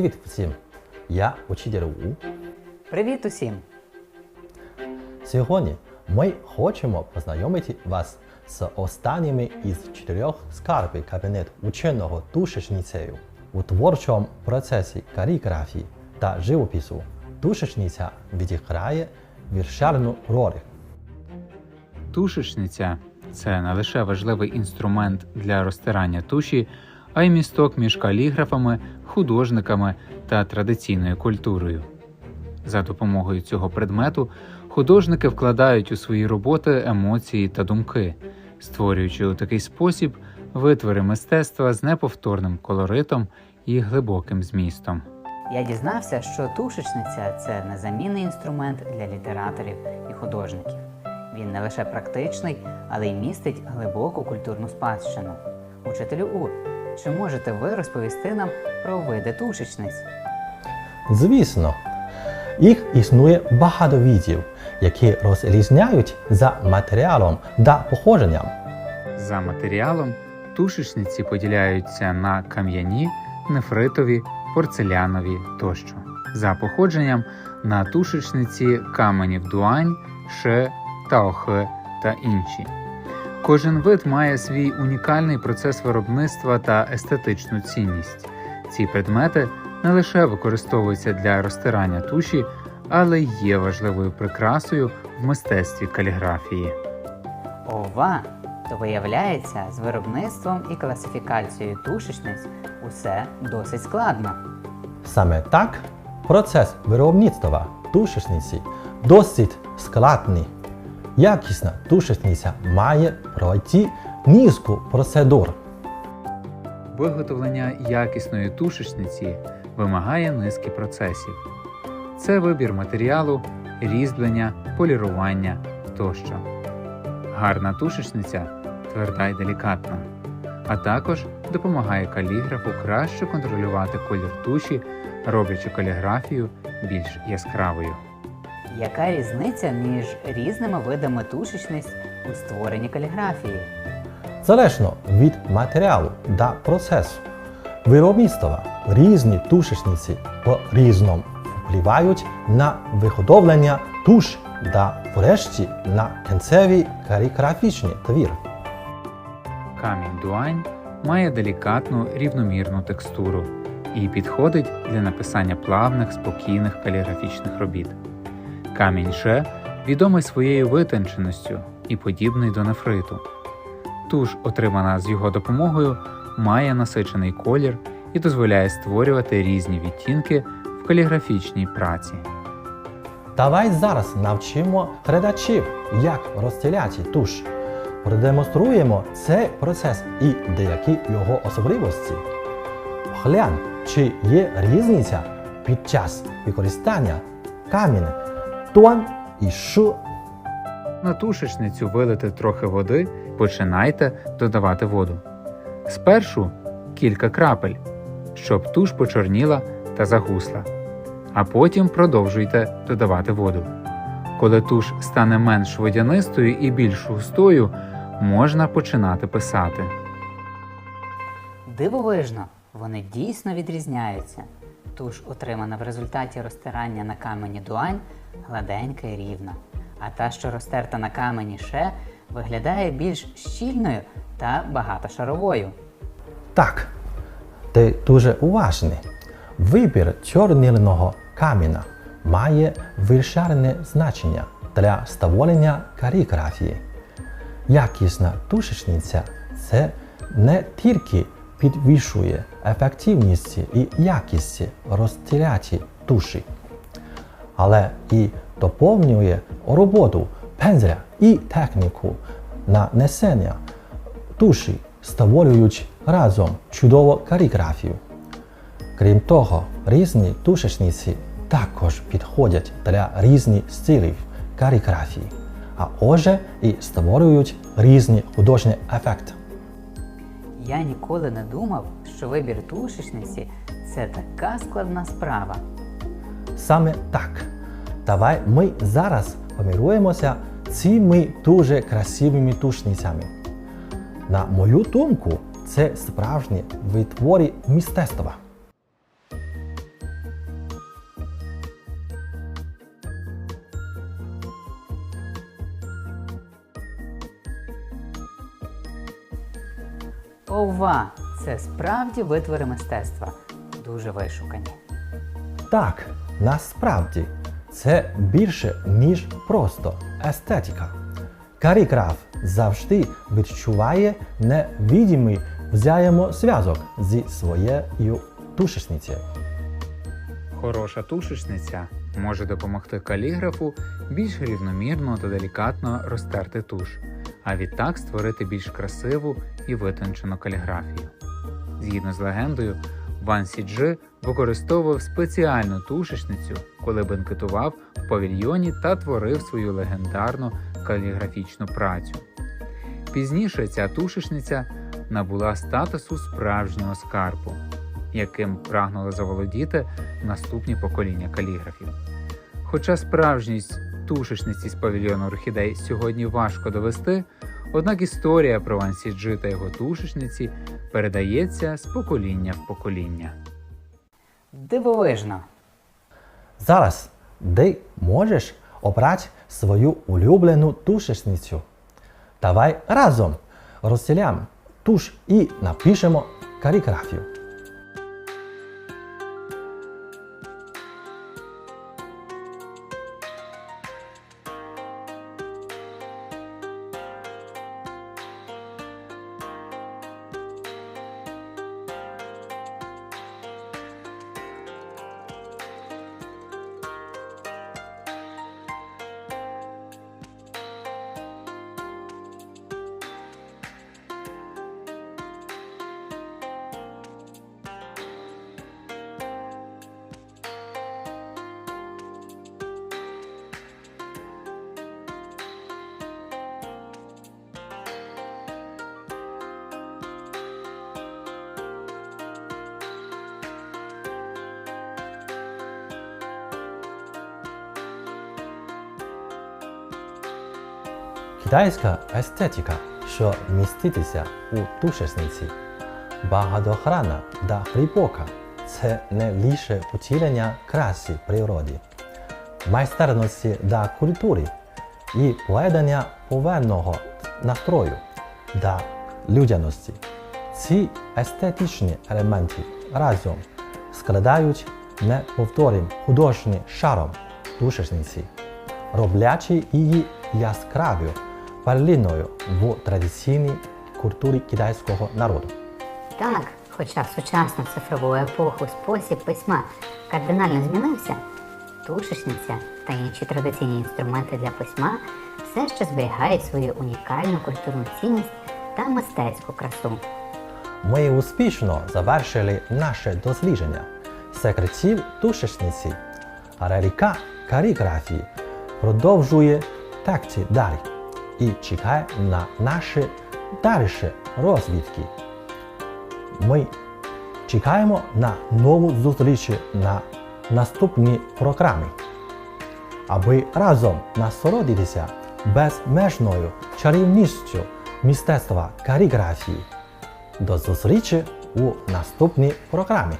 Привіт всім! Я учитель У. Привіт усім! Сьогодні ми хочемо познайомити вас з останніми із чотирьох скарбів кабінету ученого тушечницею. У творчому процесі каліграфії та живопису тушечниця відіграє віршальну роль. Тушечниця це не лише важливий інструмент для розтирання туші, а й місток між каліграфами, художниками та традиційною культурою. За допомогою цього предмету художники вкладають у свої роботи емоції та думки, створюючи у такий спосіб витвори мистецтва з неповторним колоритом і глибоким змістом. Я дізнався, що тушечниця це незамінний інструмент для літераторів і художників. Він не лише практичний, але й містить глибоку культурну спадщину. Учителю У, чи можете ви розповісти нам про види тушечниць? Звісно, їх існує багато видів, які розрізняють за матеріалом та походженням. За матеріалом тушечниці поділяються на кам'яні, нефритові, порцелянові тощо. За походженням на тушечниці каменів дуань, ше, таохе та інші. Кожен вид має свій унікальний процес виробництва та естетичну цінність. Ці предмети не лише використовуються для розтирання туші, але й є важливою прикрасою в мистецтві каліграфії. Ова, то виявляється, з виробництвом і класифікацією тушечниць усе досить складно. Саме так процес виробництва тушечниці досить складний. Якісна тушечниця має пройти низку процедур. Виготовлення якісної тушечниці вимагає низки процесів. Це вибір матеріалу, різьблення, полірування тощо. Гарна тушечниця тверда й делікатна, а також допомагає каліграфу краще контролювати колір туші, роблячи каліграфію більш яскравою. Яка різниця між різними видами тушечниць у створенні каліграфії? Залежно від матеріалу та процесу виробництва різні тушечниці по-різному впливають на виготовлення туш та врешті на кінцевий каліграфічний твір. Камінь дуань має делікатну рівномірну текстуру і підходить для написання плавних, спокійних каліграфічних робіт. Камінь ше відомий своєю витонченістю і подібний до нефриту. Туш, отримана з його допомогою, має насичений колір і дозволяє створювати різні відтінки в каліграфічній праці. Давай зараз навчимо глядачів, як розстріляти туш. Продемонструємо цей процес і деякі його особливості. Глянь, чи є різниця під час використання камінь, туан і шу. На тушечницю вилити трохи води, починайте додавати воду. Спершу кілька крапель, щоб туш почорніла та загусла, а потім продовжуйте додавати воду. Коли туш стане менш водянистою і більш густою, можна починати писати. Дивовижно, вони дійсно відрізняються. Туш, отримана в результаті розтирання на камені дуань, гладенька і рівна. А та, що розтерта на камені ше, виглядає більш щільною та багатошаровою. Так, ти дуже уважний. Вибір чорнильного каміна має вирішальне значення для створення каліграфії. Якісна тушечниця це не тільки підвищує ефективність і якість розстріляті туші, але і доповнює роботу пензля і техніку нанесення туші, створюючи разом чудову каліграфію. Крім того, різні тушечниці також підходять для різних стилів каліграфії, а отже і створюють різні художні ефекти. Я ніколи не думав, що вибір тушечниці це така складна справа. Саме так. Давай ми зараз поміруємося цими дуже красивими тушницями. На мою думку, це справжні витвори мистецтва. Ова! Це справді витвори мистецтва. Дуже вишукані. Так, насправді це більше, ніж просто естетика. Каліграф завжди відчуває невидимий взаємозв'язок зі своєю тушечницею. Хороша тушечниця може допомогти каліграфу більш рівномірно та делікатно розтерти туш, а відтак створити більш красиву і витончену каліграфію. Згідно з легендою, Ван Сіджи використовував спеціальну тушечницю, коли бенкетував в павільйоні та творив свою легендарну каліграфічну працю. Пізніше ця тушечниця набула статусу справжнього скарбу, яким прагнули заволодіти наступні покоління каліграфів. Хоча справжність тушечниці з павільйону орхідей сьогодні важко довести, однак історія про Ван Сіджи та його тушечниці передається з покоління в покоління. Дивовижно! Зараз ти можеш обрати свою улюблену тушечницю. Давай разом розділимо туш і напишемо каліграфію. Китайська естетика, що міститься у тушечниці, багатогранна та глибока, це не лише втілення краси природи, майстерності та культури і поєднання повинного настрою та людяності. Ці естетичні елементи разом складають неповторним художнім шаром тушечниці, роблячи її яскравою перлиною в традиційній культурі китайського народу. Так, хоча в сучасну цифрову епоху спосіб письма кардинально змінився, тушечниця та інші традиційні інструменти для письма все ще зберігають свою унікальну культурну цінність та мистецьку красу. Ми успішно завершили наше дослідження секретів тушечниці. Реліка каліграфії продовжує текти далі і чекає на наші дальші розвідки. Ми чекаємо на нову зустріч на наступній програмі, аби разом насолодитися безмежною чарівністю мистецтва каліграфії. До зустрічі у наступній програмі.